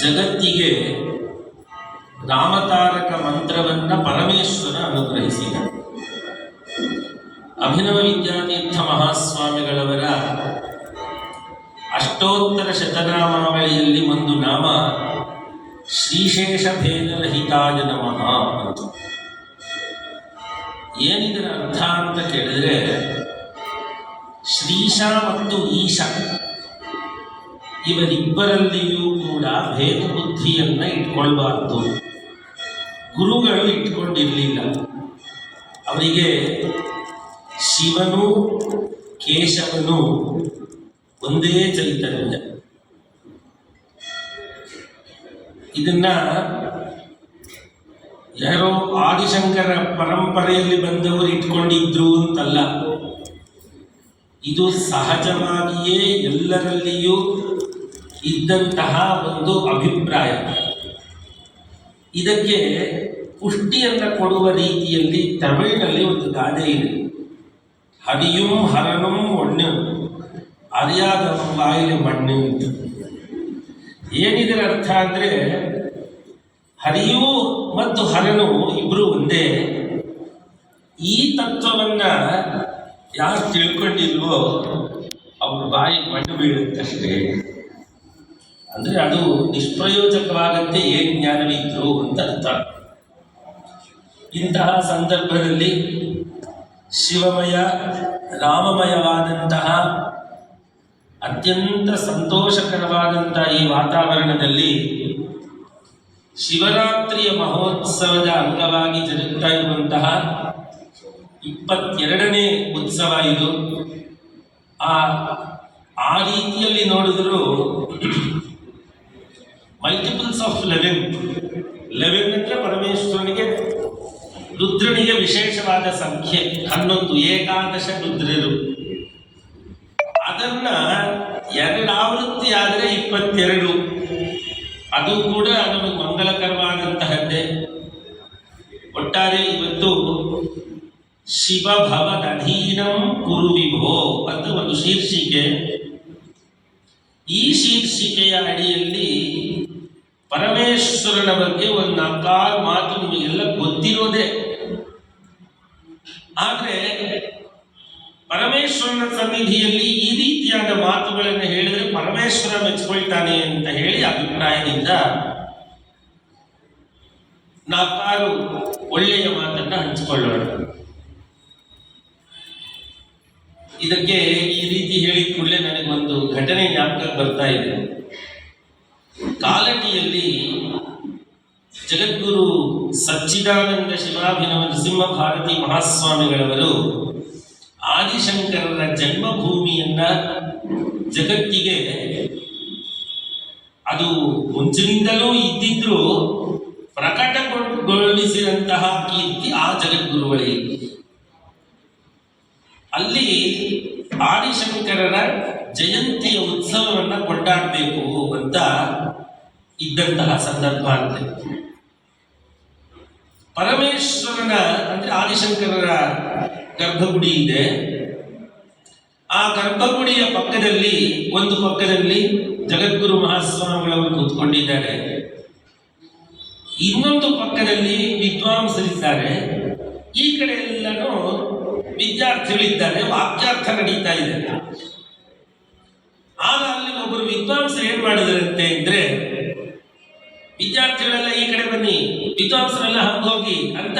ಜಗತ್ತಿಗೆ ರಾಮತಾರಕ ಮಂತ್ರವನ್ನ ಪರಮೇಶ್ವರ ಅನುಗ್ರಹಿಸಿದ. ಅಭಿನವ ವಿದ್ಯಾತೀರ್ಥ ಮಹಾಸ್ವಾಮಿಗಳವರ ಅಷ್ಟೋತ್ತರ ಶತನಾಮಾವಳಿಯಲ್ಲಿ ಒಂದು ನಾಮ, ಶ್ರೀಶೇಷ ಭೇದರಹಿತಾಯ ನಮಃ ಅಂತ. ಏನಿದರ ಅರ್ಥ ಅಂತ ಕೇಳಿದ್ರೆ, ಶ್ರೀಶ ಮತ್ತು ಈಶ ಇವರಿಬ್ಬರಲ್ಲಿಯೂ ಕೂಡ ಭೇದ ಬುದ್ಧಿಯನ್ನ ಇಟ್ಕೊಳ್ಬಾರ್ದು. ಗುರುಗಳು ಇಟ್ಕೊಂಡಿರಲಿಲ್ಲ. ಅವರಿಗೆ ಶಿವನು, ಕೇಶವನು ಒಂದೇ ಚೈತನ್ಯ. ಇದನ್ನ ಯಾರೋ ಆದಿಶಂಕರ ಪರಂಪರೆಯಲ್ಲಿ ಬಂದವರು ಇಟ್ಕೊಂಡಿದ್ರು ಅಂತಲ್ಲ. ಇದು ಸಹಜವಾಗಿಯೇ ಎಲ್ಲರಲ್ಲಿಯೂ ಇದ್ದಂತಹ ಒಂದು ಅಭಿಪ್ರಾಯ. ಇದಕ್ಕೆ ಪುಷ್ಟಿಯನ್ನು ಕೊಡುವ ರೀತಿಯಲ್ಲಿ ತಮಿಳಿನಲ್ಲಿ ಒಂದು ಗಾದೆ ಇದೆ. ಹರಿಯುಂ ಹರನಂ ಒಣ್ಣು, ಅರಿಯಾದ ಬಾಯಿಲೆ ಮಣ್ಣು ಅಂತ. ಏನಿದರ ಅರ್ಥ ಅಂದರೆ, ಹರಿಯು ಮತ್ತು ಹರನು ಇಬ್ಬರು ಒಂದೇ. ಈ ತತ್ವವನ್ನು ಯಾರು ತಿಳ್ಕೊಂಡಿಲ್ವೋ, ಅವ್ರ ಬಾಯಿ ಮಣ್ಣು ಬೀಳುತ್ತಷ್ಟೇ. ಅಂದ್ರೆ ಅದು ನಿಷ್ಪ್ರಯೋಜಕವಾಗುತ್ತೆ, ಏನು ಜ್ಞಾನವಿದ್ರು ಅಂತ ಅರ್ಥ. ಇಂತಹ ಸಂದರ್ಭದಲ್ಲಿ ಶಿವಮಯ, ರಾಮಮಯವಾದಂತಹ ಅತ್ಯಂತ ಸಂತೋಷಕರವಾದಂತಹ ಈ ವಾತಾವರಣದಲ್ಲಿ ಶಿವರಾತ್ರಿಯ ಮಹೋತ್ಸವದ ಅಂಗವಾಗಿ ಜರುಗ್ತಾ ಇರುವಂತಹ ಇಪ್ಪತ್ತೆರಡನೇ ಉತ್ಸವ ಇದು. ಆ ಆ ರೀತಿಯಲ್ಲಿ ನೋಡಿದ್ರು ಮಲ್ಟಿಪಲ್ಸ್ ಆಫ್ ಲೆವೆನ್ ಲೆವೆನ್ ಅಂದ್ರೆ ಪರಮೇಶ್ವರನಿಗೆ ರುದ್ರನಿಗೆ ವಿಶೇಷವಾದ ಸಂಖ್ಯೆ. ಹನ್ನೊಂದು. ಏಕಾದಶ ರುದ್ರರು. ಅದನ್ನ ಎರಡಾವೃತ್ತಿ ಆದರೆ ಇಪ್ಪತ್ತೆರಡು. ಅದು ಕೂಡ ಅದನ್ನು ಮಂಗಲಕರವಾದಂತಹದ್ದೇ. ಒಟ್ಟಾರೆ ಇವತ್ತು ಶಿವ ಭವದಧೀನಂ ಕುರು ವಿಭೋ ಅಂತ ಒಂದು ಶೀರ್ಷಿಕೆ. ಈ ಶೀರ್ಷಿಕೆಯ ಅಡಿಯಲ್ಲಿ ಪರಮೇಶ್ವರನ ಬಗ್ಗೆ ಒಂದು ನಾಲ್ಕಾರು ಮಾತು ನಿಮಗೆಲ್ಲ ಗೊತ್ತಿರೋದೇ. ಆದರೆ ಪರಮೇಶ್ವರನ ಸನ್ನಿಧಿಯಲ್ಲಿ ಈ ರೀತಿಯಾದ ಮಾತುಗಳನ್ನು ಹೇಳಿದರೆ ಪರಮೇಶ್ವರ ಮೆಚ್ಚಿಕೊಳ್ತಾನೆ ಅಂತ ಹೇಳಿ ಅಭಿಪ್ರಾಯದಿಂದ ನಾಲ್ಕಾರು ಒಳ್ಳೆಯ ಮಾತನ್ನ ಹಂಚಿಕೊಳ್ಳೋಣ. ಇದಕ್ಕೆ ಈ ರೀತಿ ಹೇಳಿದ ಕೂಡಲೇ ನನಗೊಂದು ಘಟನೆ ಜ್ಞಾಪಕ ಬರ್ತಾ ಇದೆ. ಕಾಲಟಿಯಲ್ಲಿ ಜಗದ್ಗುರು ಸಚ್ಚಿದಾನಂದ ಶಿವಾಭಿನವ ನರಸಿಂಹ ಭಾರತಿ ಮಹಾಸ್ವಾಮಿಗಳವರು ಆದಿಶಂಕರರ ಜನ್ಮಭೂಮಿಯನ್ನ ಜಗತ್ತಿಗೆ ಅದು ಮುಂಚಿನಿಂದಲೂ ಇದ್ದಿದ್ರು ಪ್ರಕಟಗೊಳಿಸಿದಂತಹ ಕೀರ್ತಿ ಆ ಜಗದ್ಗುರುಗಳಿಗೆ ಅಲ್ಲಿ ಆದಿಶಂಕರರ ಜಯಂತಿಯ ಉತ್ಸವವನ್ನು ಕೊಂಡಾಡಬೇಕು ಅಂತ ಇದ್ದಂತಹ ಸಂದರ್ಭ ಅಂತೆ ಪರಮೇಶ್ವರನ, ಅಂದ್ರೆ ಆದಿಶಂಕರರ ಗರ್ಭಗುಡಿ ಇದೆ. ಆ ಗರ್ಭಗುಡಿಯ ಪಕ್ಕದಲ್ಲಿ, ಒಂದು ಪಕ್ಕದಲ್ಲಿ ಜಗದ್ಗುರು ಮಹಾಸ್ವಾಮಿಗಳವರು ಕೂತ್ಕೊಂಡಿದ್ದಾರೆ. ಇನ್ನೊಂದು ಪಕ್ಕದಲ್ಲಿ ವಿದ್ವಾಂಸರಿದ್ದಾರೆ. ಈ ಕಡೆ ಎಲ್ಲನೂ ವಿದ್ಯಾರ್ಥಿಗಳಿದ್ದಾರೆ, ವಾಕ್ಯಾರ್ಥ ನಡೀತಾ ಇದೆ. ಆಗ ಅಲ್ಲಿ ಒಬ್ಬರು ವಿದ್ವಾಂಸರು ಏನ್ ಮಾಡಿದರಂತೆ ಅಂದ್ರೆ ವಿದ್ಯಾರ್ಥಿಗಳೆಲ್ಲ ಈ ಕಡೆ ಬನ್ನಿ. ವಿದ್ವಾಂಸರೆಲ್ಲ ಹಬ್ಬ ಹೋಗಿ ಅಂತ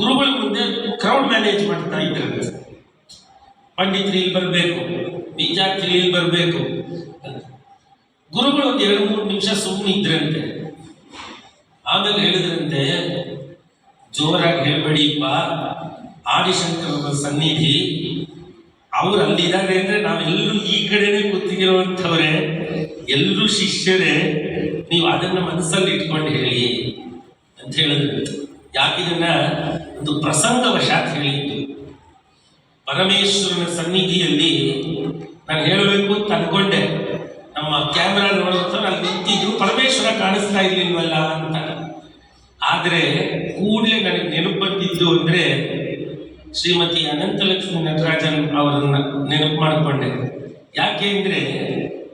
ಗುರುಗಳ ಮುಂದೆ ಕ್ರೌಡ್ ಮ್ಯಾನೇಜ್ ಮಾಡ್ತಾ ಇದ್ದಾರೆ. ಪಂಡಿತರು ಇಲ್ಲಿ ಬರಬೇಕು, ವಿದ್ಯಾರ್ಥಿಗಳು ಇಲ್ಲಿ ಬರಬೇಕು ಗುರುಗಳು ಒಂದು ಎರಡು ಮೂರು ನಿಮಿಷ ಸುಮ್ಮನೆ ಇದ್ರಂತೆ. ಆಮೇಲೆ ಹೇಳಿದ್ರಂತೆ, ಜೋರಾಗಿ ಹೇಳ್ಬೇಡಿಪ್ಪ ಆದಿಶಂಕರ ಸನ್ನಿಧಿ, ಅವ್ರು ಅಲ್ಲಿದ್ದಾರೆ ಅಂದ್ರೆ ನಾವೆಲ್ಲರೂ ಈ ಕಡೆನೇ ಕೂತಿರುವಂಥವ್ರೆ ಎಲ್ಲರೂ ಶಿಷ್ಯರೇ, ನೀವು ಅದನ್ನ ಮನಸ್ಸಲ್ಲಿ ಇಟ್ಕೊಂಡು ಹೇಳಿ ಅಂತ ಹೇಳಿದ್ರು. ಯಾಕಿದನ್ನ ಒಂದು ಪ್ರಸಂಗವಶಾತ್ ಹೇಳಿದ್ದು? ಪರಮೇಶ್ವರನ ಸನ್ನಿಧಿಯಲ್ಲಿ ನಾನು ಹೇಳಬೇಕು ಅಂತ ಅನ್ಕೊಂಡೆ. ನಮ್ಮ ಕ್ಯಾಮ್ರಾ ನೋಡುವಂತ ನಾನು ನಿಂತಿದ್ರು ಪರಮೇಶ್ವರ ಕಾಣಿಸ್ತಾ ಇರ್ಲಿಲ್ವಲ್ಲ ಅಂತ. ಆದ್ರೆ ಕೂಡಲೇ ನನಗೆ ನೆನಪು ಬಂದಿದ್ದು ಅಂದ್ರೆ ಶ್ರೀಮತಿ ಅನಂತಲಕ್ಷ್ಮಿ ನಟರಾಜನ್ ಅವರನ್ನ ನೆನಪು ಮಾಡಿಕೊಂಡೆ. ಯಾಕೆ ಅಂದ್ರೆ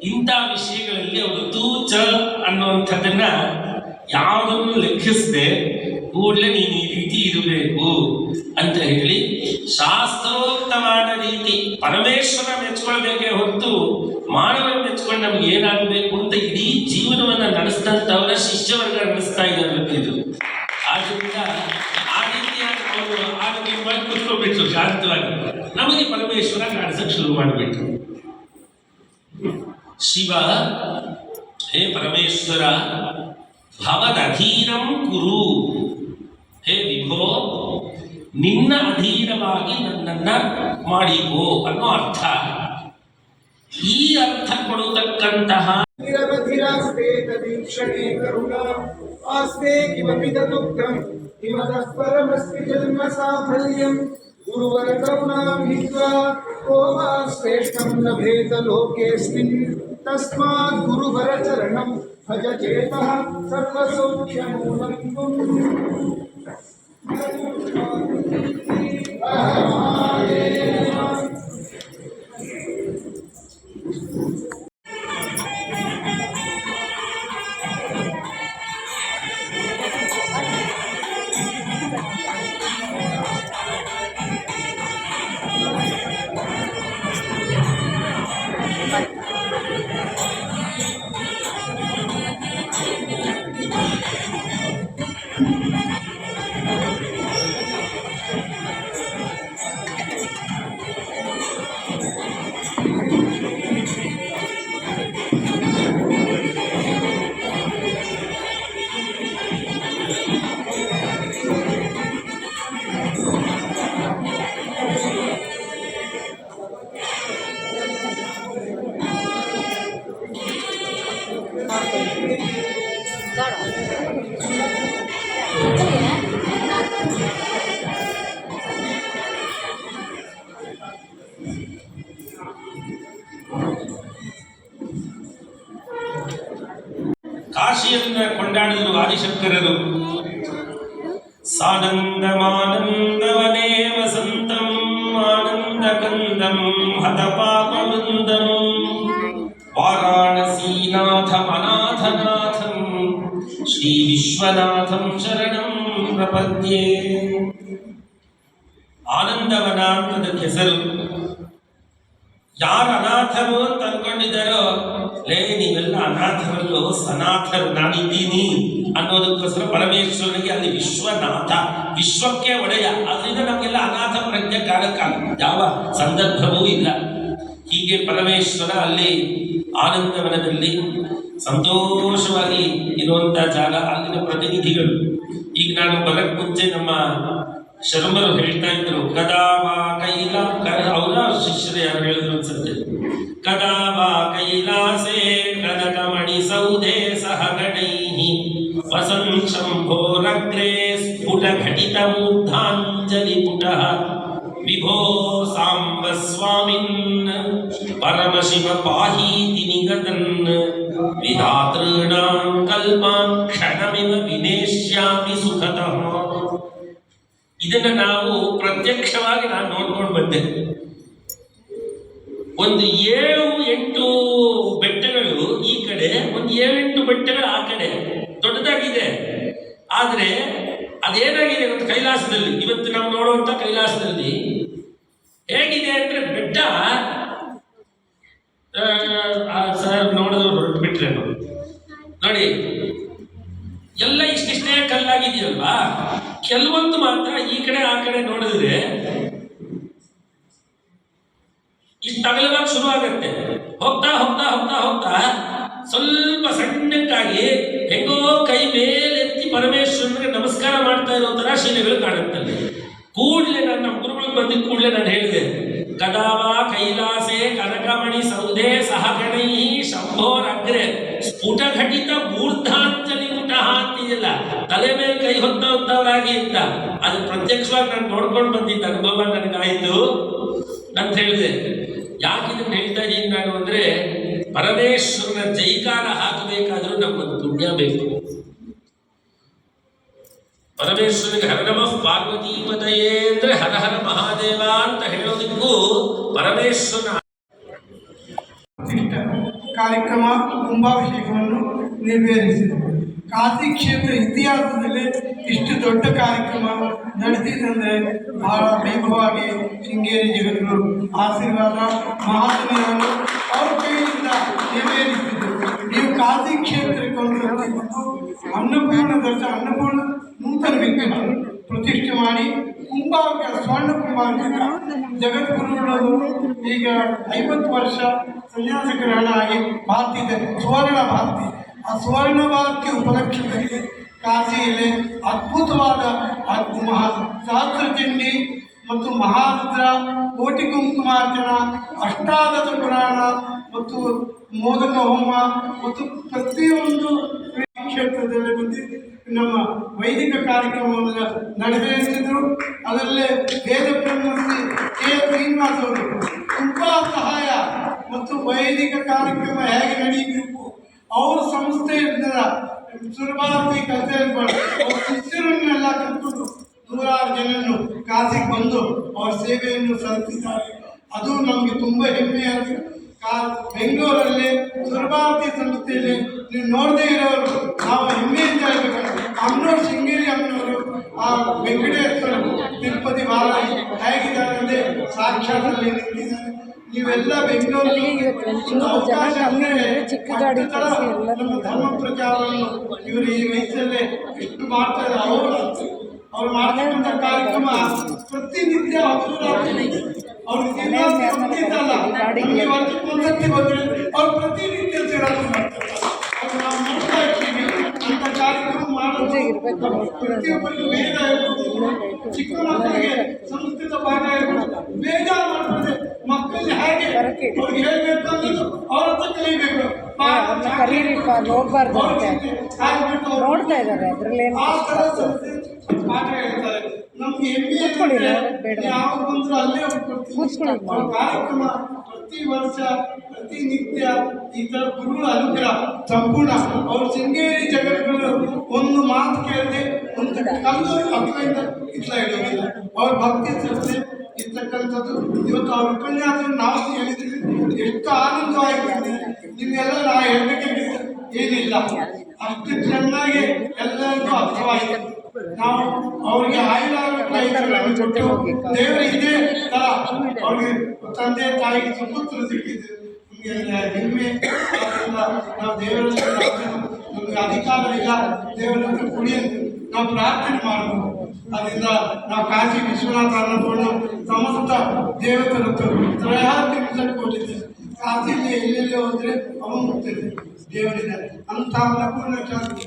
ಇಂಥ ವಿಷಯಗಳಲ್ಲಿ ಅವರು ತೂಚ ಅನ್ನುವಂಥದ್ದನ್ನ ಯಾವುದನ್ನು ಲೆಕ್ಕಿಸದೆ ಕೂಡಲೇ ನೀನು ಈ ರೀತಿ ಇರಬೇಕು ಅಂತ ಹೇಳಿ ಶಾಸ್ತ್ರೋಕ್ತವಾದ ರೀತಿ ಪರಮೇಶ್ವರ ಮೆಚ್ಕೊಳ್ಬೇಕೇ ಹೊರತು ಮಾನವರು ಮೆಚ್ಕೊಂಡು ನಮ್ಗೆ ಏನಾಗಬೇಕು ಅಂತ ಇಡೀ ಜೀವನವನ್ನು ನಡೆಸಿದಂಥವರ ಶಿಷ್ಯವರ್ಗ ನಡೆಸ್ತಾ ಇದ್ದಾರೆ ಇದು. ಆದ್ರಿಂದ ಆ ರೀತಿಯಾಗಿ ಅವರು ಆರೋಗ್ಯವಾಗಿ ಕುತ್ಕೋಬೇಕು ಶಾಂತವಾಗಿ. ನಮಗೆ ಪರಮೇಶ್ವರ ಕಾಣಿಸಕ್ಕೆ ಶುರು ಮಾಡಿಬಿಟ್ರು ಶಿವ ಹೇ ಪರಮೇಶ್ವರ ಭವದಧೀನಂ ಕುರು ಹೇ ವಿಭೋ ನಿನ್ನ ಅಧೀನವಾಗಿ ನನ್ನನ್ನು ಮಾಡಿಕೋ ಅನ್ನೋ ಅರ್ಥ ಈ ಅರ್ಥ ಕೊಡತಕ್ಕಂತಹ ಗುರುವರ ಕರುಣಾಂ ಹಿತ್ವಾ ಕೋವಾ ಶ್ರೇಷ್ಠಂ ಲಭೇತ ಲೋಕೇಸ್ಮಿನ್ తస్మాత్ గురువరచరణం భజ చేత సర్వసౌఖ్యమూలం ಕಾಶಿಯನ್ನ ಕೊಂಡಾಡಿದರು ಆದಿಶಂಕರರು ಸಾನಂದಮಾನಂದವನೇ ವಸಂತಂ ಆನಂದ ಕಂದಂ ಹತ ಪಾಪವೃಂದಂ ವಾರಾಣಸೀನಾಥಂ ಅನಾಥನಾಥಂ ಶ್ರೀ ವಿಶ್ವನಾಥಂ ಶರಣಂ ಪ್ರಪದ್ಯೆ. ಆನಂದವನ ಅಂತದಕ್ಕೆ ಹೆಸರು ಯಾರು ಅನಾಥರು ಅಂತ ಅನ್ಕೊಂಡಿದ್ದಾರೋ, ಲೇ, ನೀವೆಲ್ಲ ಅನಾಥರಲ್ಲೋ, ಸನಾಥರು, ನಾನಿದ್ದೀನಿ ಅನ್ನೋದಕ್ಕೋಸ್ಕರ ಪರಮೇಶ್ವರನಿಗೆ ಅಲ್ಲಿ ವಿಶ್ವನಾಥ, ವಿಶ್ವಕ್ಕೆ ಒಡೆಯ. ಅದರಿಂದ ನಮಗೆಲ್ಲ ಅನಾಥ ಪ್ರಜ್ಞೆ ಕಾಲಕ್ಕಾಗ ಯಾವ ಸಂದರ್ಭವೂ ಇಲ್ಲ. ಹೀಗೆ ಪರಮೇಶ್ವರ ಅಲ್ಲಿ ಆನಂದವನದಲ್ಲಿ ಸಂತೋಷವಾಗಿ ಇರುವಂಥ ಜಾಗ ಅಲ್ಲಿನ ಪ್ರತಿನಿಧಿಗಳು. ಈಗ ನಾನು ಬರಕ್ ಮುಂಚೆ ನಮ್ಮ ಶರ್ಮರು ಹೇಳ್ತಾ ಇದ್ರು ಕದಾವಾ ಕೈಲ ಅವರ ಶಿಷ್ಯರು ಯಾರು ಹೇಳಿದ್ರು ಅನ್ಸುತ್ತೆ? ಕದಾವ ಕೈಲಾಸೆ ಕನಕಮಣಿ ಸೌದೆ ಸಹ ಗಣೈಹಿ ವಸಂ ಶಂಭೋರಗ್ರೆ ಸ್ಫುಟ ಘಟಿತ ಮೂರ್ಧಾಂಜಲಿ ಪುಟಃ ವಿಭೋ ಸಾಂಬ ಸ್ವಾಮಿನ್ ಪರಮಶಿವ ಪಾಹೀತಿ ನಿಗತನ್ ವಿಧಾತೃಣಾಂ ಕಲ್ಪಾನ್ ಕ್ಷಣಮಿವ ವಿನೇಶ್ಯಾಮಿ ಸುಖತಃ ಇದನ್ನ ನಾವು ಪ್ರತ್ಯಕ್ಷವಾಗಿ ನಾನು ನೋಡ್ಕೊಂಡು ಬಂದೆ. ಒಂದು ಏಳು ಎಂಟು ಬೆಟ್ಟಗಳು ಈ ಕಡೆ, ಒಂದು ಏಳೆಂಟು ಬೆಟ್ಟಗಳು ಆ ಕಡೆ. ದೊಡ್ಡದಾಗಿದೆ. ಆದರೆ ಅದೇನಾಗಿದೆ ಇವತ್ತು ಕೈಲಾಸದಲ್ಲಿ? ಇವತ್ತು ನಾವು ನೋಡುವಂತ ಕೈಲಾಸದಲ್ಲಿ ಹೇಗಿದೆ ಅಂದ್ರೆ ಬೆಟ್ಟ ಸರ್ ನೋಡಿದ್ರು ಬಿಟ್ರೆ ನೋಡಿ, ಎಲ್ಲ ಇಷ್ಟಿಷ್ಟೇ ಕಲ್ಲಾಗಿದೆಯಲ್ವಾ? ಕೆಲವೊಂದು ಮಾತ್ರ ಈ ಕಡೆ, ಆ ಕಡೆ ನೋಡಿದ್ರೆ ಇಷ್ಟು ಶುರು ಆಗತ್ತೆ. ಹೋಗ್ತಾ ಹೋಗ್ತಾ ಹೋಗ್ತಾ ಹೋಗ್ತಾ ಸ್ವಲ್ಪ ಸಣ್ಣಕ್ಕಾಗಿ ಹೆಂಗೋ ಕೈ ಮೇಲೆತ್ತಿ ಪರಮೇಶ್ವರನಿಗೆ ನಮಸ್ಕಾರ ಮಾಡ್ತಾ ಇರೋ ತರ ಶಿಲೆಗಳು ಕಾಣುತ್ತಲ್ಲಿ ಕೂಡಲೇ ನಾನು ನಮ್ಮ ಗುರುಗಳಿಗೆ ಬಂದಿದ್ದ ಕೂಡಲೇ ನಾನು ಹೇಳಿದೆ ಕದಾವ ಕೈಲಾಸೆ ಕನಕಮಣಿ ಸೌಧೆ ಸಹಗಣೈ ಶಂಭೋರಗ್ರೆ ಸ್ಫುಟ ಘಟಿತ ಮೂರ್ಧಾಂಜಲಿ ಊಟ ಅಂತಿದೆಯಲ್ಲ ತಲೆ ಮೇಲೆ ಕೈ ಹೊತ್ತ ಹೊತ್ತವರಾಗಿ ಅಂತ ಅದು ಪ್ರತ್ಯಕ್ಷವಾಗಿ ನಾನು ನೋಡ್ಕೊಂಡು ಬಂದಿದ್ದ ಅನುಭವ ನನಗಾಯಿತು. ಅಂತ ಹೇಳಿದೆ, ಯಾಕೆ ಹೇಳ್ತಾ ಇದ್ದೀನಿ ನಾನು ಅಂದ್ರೆ, ಪರಮೇಶ್ವರನ ಜೈಕಾರ ಹಾಕಬೇಕಾದ್ರೂ ನಮ್ಮೊಂದು ಪುಣ್ಯ ಬೇಕು. ಪರಮೇಶ್ವರಿಗೆ ಹರ ಪಾರ್ವತಿ ಪದಯೇ ಹರ ಹರ ಮಹಾದೇವ ಅಂತ ಹೇಳೋದಕ್ಕೂ ಪರಮೇಶ್ವರನ ಕಾರ್ಯಕ್ರಮ, ಕುಂಭಾಭಿಷೇಕವನ್ನು ನೆರವೇರಿಸಿದರು ಕಾಶಿ ಕ್ಷೇತ್ರ ಇತಿಹಾಸದಲ್ಲಿ ಇಷ್ಟು ದೊಡ್ಡ ಕಾರ್ಯಕ್ರಮ ನಡೆಸಿದಂದರೆ ಬಹಳ ವೈಭವವಾಗಿ ಶೃಂಗೇರಿ ಜಗದ್ಗುರು ಆಶೀರ್ವಾದ ಮಹಾತ್ಮೆಯನ್ನು ಅವ್ರ ಕೈಯಿಂದ ನೆರವೇರಿಸಿದರು. ನೀವು ಕಾಶಿ ಕ್ಷೇತ್ರಕ್ಕೆ ಒಂದು ಸರ್ತಿ ಅನ್ನಪೂರ್ಣ ದರ್ಶನ, ಅನ್ನಪೂರ್ಣ ನೂತನ ವಿಗ್ರಹ ಪ್ರತಿಷ್ಠೆ ಮಾಡಿ ಕುಂಭಾಭಿಷೇಕ ಸ್ವರ್ಣ ಕುಂಭಾಭಿಷೇಕ ಜಗದ್ಗುರುಗಳು ಈಗ ಐವತ್ತು ವರ್ಷ ಸನ್ಯಾಸ ಗ್ರಹಣ ಆಗಿ ಭಾರತಿದೆ ಸುವರ್ಣ ಭಾರತಿ. ಆ ಸುವರ್ಣ ಭಾರತಿ ಉಪಲಕ್ಷದಲ್ಲಿ ಕಾಶಿಯಲ್ಲಿ ಅದ್ಭುತವಾದ ಮಹಾ ಮಹಾ ಸಹಸ್ರಚಂಡಿ ಮತ್ತು ಮಹಾರುದ್ರ, ಕೋಟಿ ಕುಂಕುಮಾರ್ಚನ ಅಷ್ಟಾದಶ ಪುರಾಣ ಮತ್ತು ಮೋದಕ ಹೋಮ ಮತ್ತು ಪ್ರತಿಯೊಂದು ಕ್ಷೇತ್ರದಲ್ಲಿ ಬಂದು ನಮ್ಮ ವೈದಿಕ ಕಾರ್ಯಕ್ರಮವನ್ನು ನಡೆಸಿದ್ರು ಅದರಲ್ಲೇ ವೇದ ಪ್ರಮುಖ ಕೆ ಶ್ರೀನಿವಾಸ್ ಅವರು ತುಂಬ ಸಹಾಯ ಮತ್ತು ವೈದಿಕ ಕಾರ್ಯಕ್ರಮ ಹೇಗೆ ನಡೆಯಬೇಕು, ಅವರ ಸಂಸ್ಥೆಯಿಂದ ಸುಲಭವಾಗಿ ಕಲ್ತಿರ್ಬೋದು ಅವ್ರ ಶಿಷ್ಯರನ್ನೆಲ್ಲ ಕರ್ಕೊಂಡು ನೂರಾರು ಜನರನ್ನು ಕಾಸಿಗೆ ಬಂದು ಅವರ ಸೇವೆಯನ್ನು ಸಲ್ಲಿಸಿದ್ದಾರೆ. ಅದು ನಮಗೆ ತುಂಬ ಹೆಮ್ಮೆಯಾಗಿ ಕಾ ಬೆಂಗಳೂರಲ್ಲಿ ಸುರಭಾರತಿ ಸಂಸ್ಥೆಯಲ್ಲಿ ನೀವು ನೋಡದೇ ಇರೋರು ನಾವು ಹೆಮ್ಮೆಯಿಂದ ಹೇಳ್ಬೇಕು ಅಮ್ಮನವ್ರು ಶೃಂಗೇರಿ ಅಮ್ಮನವರು ಆ ವೆಂಕಟೇಶ್ವರ ತಿರುಪತಿ ಬಾಲಾಜಿ ಹೇಗಿದ್ದಾರೆ ಅಂದರೆ ಸಾಕ್ಷಾತ್ತಲ್ಲಿ ನಿಂತಿದ್ದಾರೆ ನೀವೆಲ್ಲ ಬೆಂಗಳೂರಿಗೆ ಧರ್ಮ ಪ್ರಚಾರವನ್ನು ಇವರು ಈ ವಯಸ್ಸಲ್ಲೇ ಎಷ್ಟು ಮಾಡ್ತಾರೆ ಅವರು ಅವ್ರು ಮಾಡ್ತಕ್ಕಂಥ ಕಾರ್ಯಕ್ರಮ ಪ್ರತಿನಿತ್ಯ ಅವ್ರಿಗೆ ದಿನ ಗೊತ್ತಿದ್ದಲ್ಲ. ನಮಗೆ ವರ್ಷಕ್ಕೆ ಒಂದ್ಸತಿ ಬಂದ್ರೆ ಅವ್ರು ಪ್ರತಿನಿತ್ಯ ಸೇರಾಟ ಮಾಡ್ತಾರೆ. ಅದು ನಾವು ನೋಡ್ತಾ ಇರ್ತೀವಿ. ಅಂತ ಕಾರ್ಯಕ್ರಮ ಮಾಡೋದು ಪ್ರತಿಯೊಬ್ಬರಿಗೂ ಬೇಗ ಇರ್ಬೋದು. ಚಿಕ್ಕ ಮಕ್ಕಳಿಗೆ ಸಂಸ್ಕೃತ ಪಾಠ ಇರ್ಬೋದು. ಬೇಜಾರು ಮಾಡ್ತದೆ ಮಕ್ಕಳಲ್ಲಿ ಹೇಗೆ. ಅವ್ರಿಗೆ ಹೇಳ್ಬೇಕು ಅನ್ನೋದು ಅವ್ರ ಹತ್ರ ಕಲಿಬೇಕು. ಕರೀರಿಪ್ಪ ನೋಡ್ಬಾರ್ದು ಅಂತೆ. ನೋಡ್ತಾ ಇದ್ದಾರೆ. ಅದರಲ್ಲಿ ಪಾಠ ಹೇಳ್ತಾರೆ. ನಮ್ಗೆ ಹೆಮ್ಮೆ ಯಾವ ಬಂದ್ರು ಅಲ್ಲೇ. ಅವ್ರ ಕಾರ್ಯಕ್ರಮ ಪ್ರತಿ ವರ್ಷ ಪ್ರತಿನಿತ್ಯ ಈ ತರ ಗುರುಗಳ ಅನುಗ್ರಹ ಸಂಪೂರ್ಣ. ಅವ್ರ ಶೃಂಗೇರಿ ಜಗತ್ಗಳು ಒಂದು ಮಾತು ಕೇಳದೆ ಒಂದು ಕಲ್ಲು ಹತ್ತಿರದಿಂದ ಇಟ್ಲ ಇಡೋದಿಲ್ಲ ಅವ್ರ ಭಕ್ತಿ ಶ್ರದ್ಧೆ ಇರ್ತಕ್ಕಂಥದ್ದು. ಇವತ್ತು ಅವ್ರ ಉಪನ್ಯಾಸ ನಾವು ಹೇಳಿದ್ವಿ. ಎಷ್ಟು ಆನಂದವಾಗಿದೆ. ನಿಮ್ಗೆಲ್ಲ ನಾ ಹೇಳ್ಬೇಕಾಗಿತ್ತು ಏನಿಲ್ಲ. ಅಷ್ಟು ಚೆನ್ನಾಗಿ ಎಲ್ಲರಿಗೂ ಅರ್ಥವಾಯಿತು ನಾವು ಅವ್ರಿಗೆ ಆಯುರಾರೋಗ್ಯಗಳನ್ನು ಕೊಟ್ಟು ದೇವರ ಇದೇ ತರ ಅವ್ರಿಗೆ ತಂದೆ ತಾಯಿಗೆ ಸುಪುತ್ರ ಸಿಕ್ಕಿದ್ದು ನಿಮಗೆ ಹೆಮ್ಮೆ. ನಾವು ದೇವರಲ್ಲಿ ನಮಗೆ ಅಧಿಕಾರ ಇಲ್ಲ ದೇವರ ಹತ್ರ ಕುಡಿಯಂತೆ. ನಾವು ಪ್ರಾರ್ಥನೆ ಮಾಡಬಹುದು ಅದರಿಂದ ನಾವು ಕಾಶಿ ವಿಶ್ವನಾಥ ಅನ್ನಪೂರ್ಣ ಸಮಸ್ತ ದೇವತರತ್ತು ತ್ರಯಾತಿ ಕೊಟ್ಟಿದ್ದೇವೆ ಕಾಶಿಯಲ್ಲಿ ಎಲ್ಲೆಲ್ಲಿ ಹೋದ್ರೆ ಅವನು ಹೋಗ್ತದೆ ದೇವರಿದೆ ಅಂತ ಅನ್ನಪೂರ್ಣ ಶಾಂತಿ.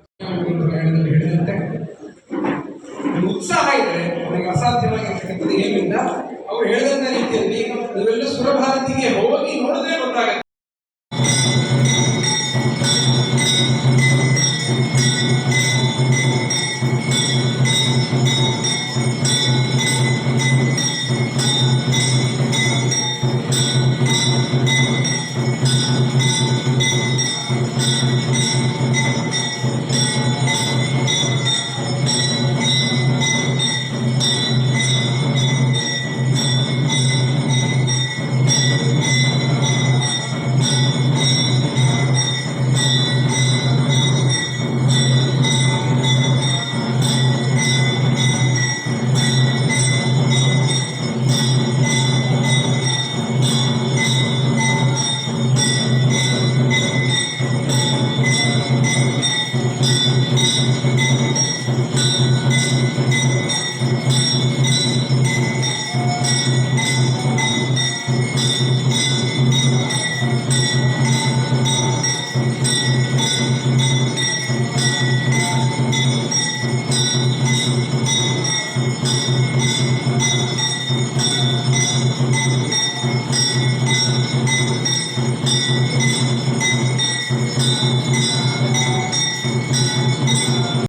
ಹೇಳಿದಂತೆ. ಉತ್ಸಾಹ ಇದೆ ನನಗೆ ಅಸಾಧ್ಯವಾಗಿರ್ತಕ್ಕಂಥದ್ದು ಏನಿಲ್ಲ ಅವ್ರು ಹೇಳಿದಂಥ ರೀತಿಯಲ್ಲಿ ನೀವೆಲ್ಲ ಸುರಭಾರತಿಗೆ ಹೋಗಿ ನೋಡಿದ್ರೆ ಗೊತ್ತಾಗುತ್ತೆ